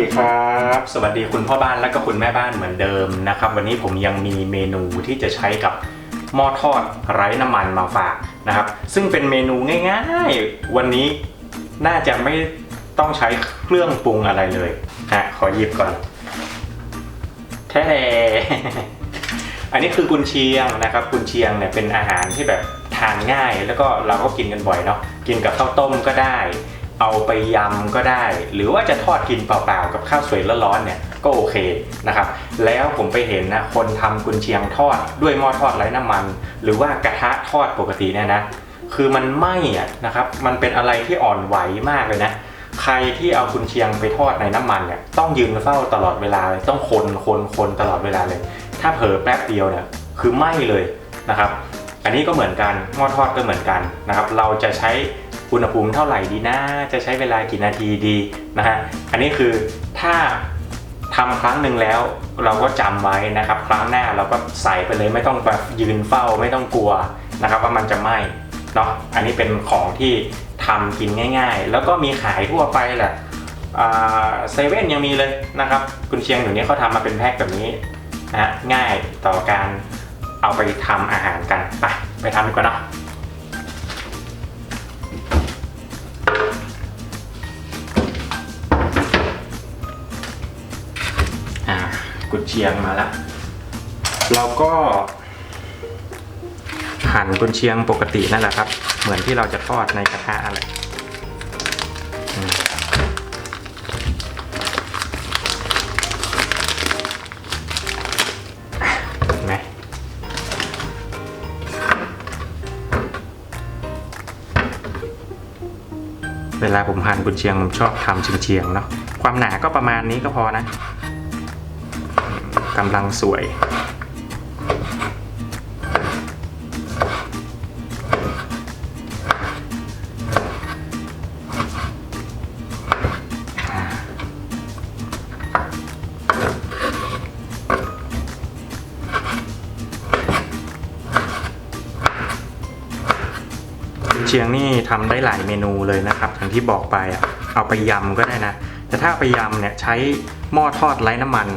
ดีครับ สวัสดีคุณพ่อบ้านและก็คุณแม่บ้านเหมือนเดิมนะครับ วันนี้ผมยังมีเมนูที่จะใช้กับหม้อทอดไร้น้ำมันมาฝากนะครับ ซึ่งเป็นเมนูง่ายๆ วันนี้น่าจะไม่ต้องใช้เครื่องปรุงอะไรเลยฮะขอหยิบก่อนแท้อันนี้คือกุนเชียงนะครับ กุนเชียงเนี่ยเป็นอาหารที่แบบทานง่าย แล้วก็เราก็กินกันบ่อยเนาะกินกับข้าวต้มก็ได้ เอาไปยำก็ได้ หรือว่าจะทอดกินเปล่าๆกับข้าวสวยร้อนๆเนี่ยก็โอเคนะครับ แล้วผมไปเห็นนะคนทำกุนเชียงทอดด้วยหม้อทอดไร้น้ำมัน หรือว่ากระทะทอดปกติเนี่ยนะ คือมันไหม้อะนะครับ มันเป็นอะไรที่อ่อนไหวมากเลยนะ ใครที่เอากุนเชียงไปทอดในน้ำมันเนี่ยต้องยืนเฝ้าตลอดเวลาเลยต้องคนคนคนตลอดเวลาเลย ถ้าเผลอแป๊บเดียวเนี่ยคือไหม้เลยนะครับ อันนี้ก็เหมือนกันหม้อทอดก็เหมือนกันนะครับ เราจะใช้ อุณหภูมิเท่าไหร่ดีนะ จะใช้เวลากี่นาทีดีนะฮะอันนี้คือถ้าทำครั้งหนึ่งแล้วเราก็จำไว้นะครับ ครั้งหน้าเราก็ใส่ไปเลยไม่ต้องแบบยืนเฝ้าไม่ต้องกลัวนะครับว่ามันจะไหม้เนาะอันนี้เป็นของที่ทำกินง่าย ๆ แล้วก็มีขายทั่วไปแหละเซเว่นยังมีเลยนะครับคุณเชียงเดี๋ยวนี้เขาทำมาเป็นแพ็คแบบนี้นะฮะง่ายต่อการเอาไปทำอาหารกัน ไปไปทำดีกว่าเนาะ กุนเชียงมาแล้วเราก็หั่นกุนเชียงปกตินั่นแหละครับ เหมือนที่เราจะทอดในกระทะอะไรเห็นไหมเวลาผมหั่นกุนเชียงผมชอบทำเชียงๆเนาะความหนาก็ประมาณนี้ก็พอนะ กำลังสวย เชียงนี่ทำได้หลายเมนูเลยนะครับอย่างที่บอกไปอะเอาไปยำก็ได้นะ แต่ถ้าเอาไปยำเนี่ยใช้หม้อทอดไร้น้ำมัน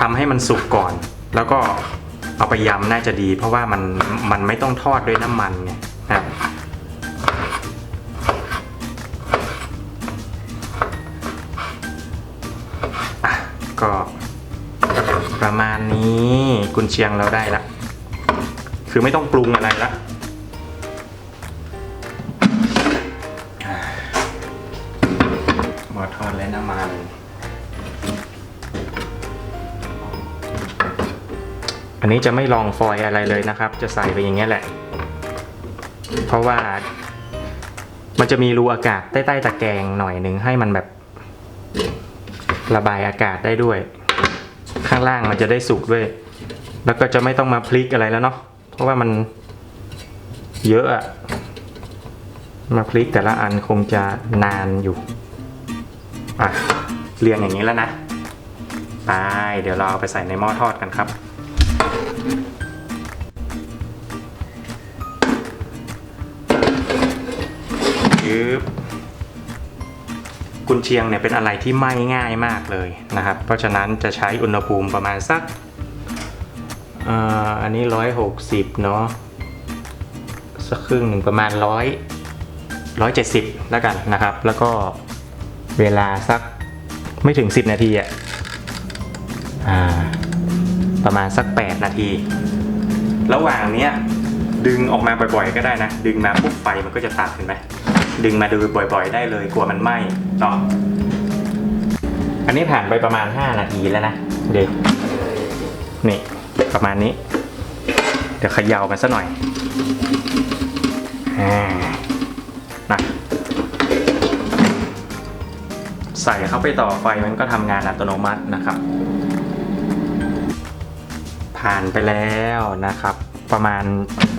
ทำให้มันสุกก่อน แล้วก็เอาไปยำน่าจะดี เพราะว่ามันมันไม่ต้องทอดด้วยน้ำมันไงครับก็ประมาณนี้กุนเชียงเราได้ละ คือไม่ต้องปรุงอะไรละ อันนี้จะไม่ลองฟอยอะไรเลยนะครับ จะใส่ไปอย่างเงี้ยแหละ เพราะว่ามันจะมีรูอากาศใต้ๆตะแกรงหน่อยหนึ่งให้มันแบบระบายอากาศได้ด้วย ข้างล่างมันจะได้สุกด้วย แล้วก็จะไม่ต้องมาพลิกอะไรแล้วเนาะเพราะว่ามันเยอะอะมาพลิกแต่ละอันคงจะนานอยู่อะเรียงอย่างนี้แล้วนะไปเดี๋ยวเราเอาไปใส่ในหม้อทอดกันครับึบกุนเชียงเนี่ยเป็นอะไรที่ไหม้ง่ายมากเลยนะครับ เพราะฉะนั้นจะใช้อุณหภูมิประมาณสักอันนี้ร้อยหกสิบเนาะสักครึ่งหนึ่งประมาณร้อยร้อยเจ็ดสิบแล้วกันนะครับ แล้วก็เวลาสักไม่ถึง 10 นาทีอะอ่าประมาณสัก 8 นาที ระหว่างเนี้ยดึงออกมาบ่อยๆ ก็ได้นะ ดึงมาปุ๊บไฟมันก็จะตัดเห็นไหม ดึงมาดูบ่อยๆ ได้เลยกลัวมันไหม้เนาะอันนี้ผ่านไปประมาณ 5 นาทีแล้วนะเดี๋ยวนี่ประมาณนี้ เดี๋ยวเขย่ามันซะหน่อยอ่านะใส่เข้าไปต่อไฟมันก็ทำงานอัตโนมัตินะครับ ผ่านไปแล้วนะครับ ประมาณ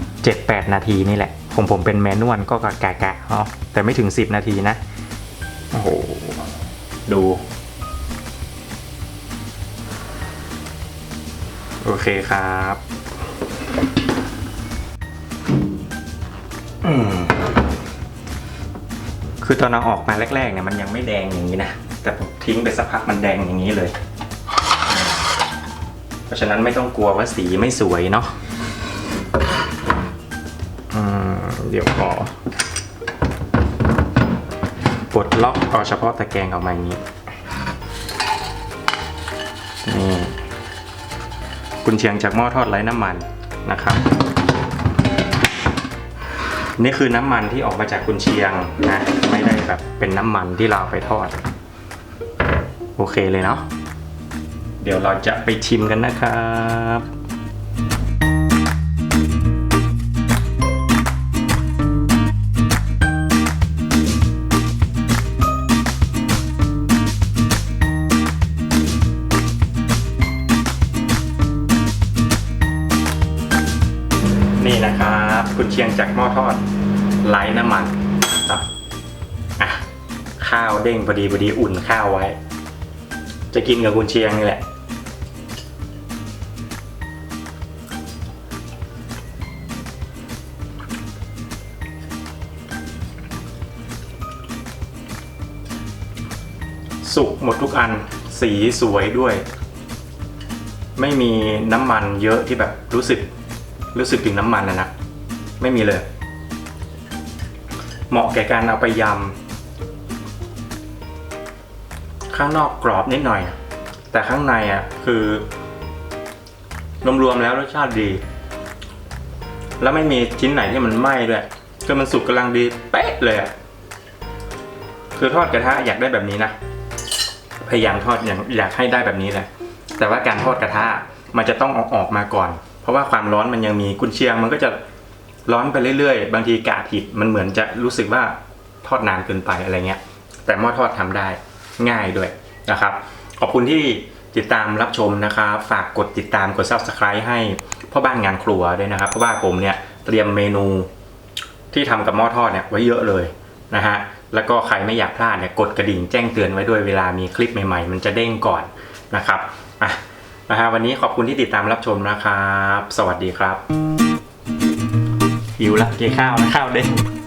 7-8 นาทีนี่แหละ ของผมเป็นแมนนวลก็กะกะๆเนาะแต่ไม่ถึง 10 นาทีนะ โอ้โห ดู โอเคครับอืมคือตอนเอาออกมาแรกๆเนี่ยมันยังไม่แดงอย่างนี้นะ แต่ผมทิ้งไปสักพักมันแดงอย่างนี้เลย เพราะฉะนั้นไม่ต้องกลัวว่าสีไม่สวยเนาะ เดี๋ยวขอปลดล็อกเอาเฉพาะตะแกรงออกมาอย่างนี้ นี่กุนเชียงจากหม้อทอดไร้น้ำมันนะครับ นี่คือน้ำมันที่ออกมาจากกุนเชียงนะ ไม่ได้แบบเป็นน้ำมันที่เราเอาไปทอด โอเคเลยเนาะเดี๋ยวเราจะไปชิมกันนะครับ นี่นะครับกุนเชียงจากหม้อทอดไร้น้ำมันอะอะข้าวเด้งพอดีพอดีอุ่นข้าวไว้ จะกินกับกุนเชียงนี่แหละสุกหมดทุกอันสีสวยด้วย ไม่มีน้ำมันเยอะที่แบบรู้สึก รู้สึกถึงน้ำมันนะนะ ไม่มีเลย เหมาะแก่การเอาไปยำ ข้างนอกกรอบนิดหน่อย แต่ข้างในอะคือรวมๆแล้วรสชาติดี แล้วไม่มีชิ้นไหนที่มันไหม้ด้วยคือมันสุกกำลังดีเป๊ะเลยอะคือทอดกระทะอยากได้แบบนี้นะพยายามทอดอยางอยากให้ได้แบบนี้แหละแต่ว่าการทอดกระทะมันจะต้องเอาออกมาก่อน เพราะว่าความร้อนมันยังมีกุนเชียง มันก็จะร้อนไปเรื่อยๆ บางทีกะผิดมันเหมือนจะรู้สึกว่าทอดนานเกินไปอะไรเงี้ย แต่หม้อทอดทำได้ง่ายด้วยนะครับ ขอบคุณที่ติดตามรับชมนะครับ ฝากกดติดตามกด subscribe ให้พ่อบ้านงานครัวด้วยนะครับ เพราะว่าผมเนี่ยเตรียมเมนูที่ทำกับหม้อทอดเนี่ยไว้เยอะเลยนะฮะ แล้วก็ใครไม่อยากพลาดเนี่ยกดกระดิ่งแจ้งเตือนไว้ด้วยเวลามีคลิปใหม่ๆ มันจะเด้งก่อนนะครับ อะ นะฮะวันนี้ขอบคุณที่ติดตามรับชมนะครับ สวัสดีครับหิวละกินข้าวนะข้าวเด้ง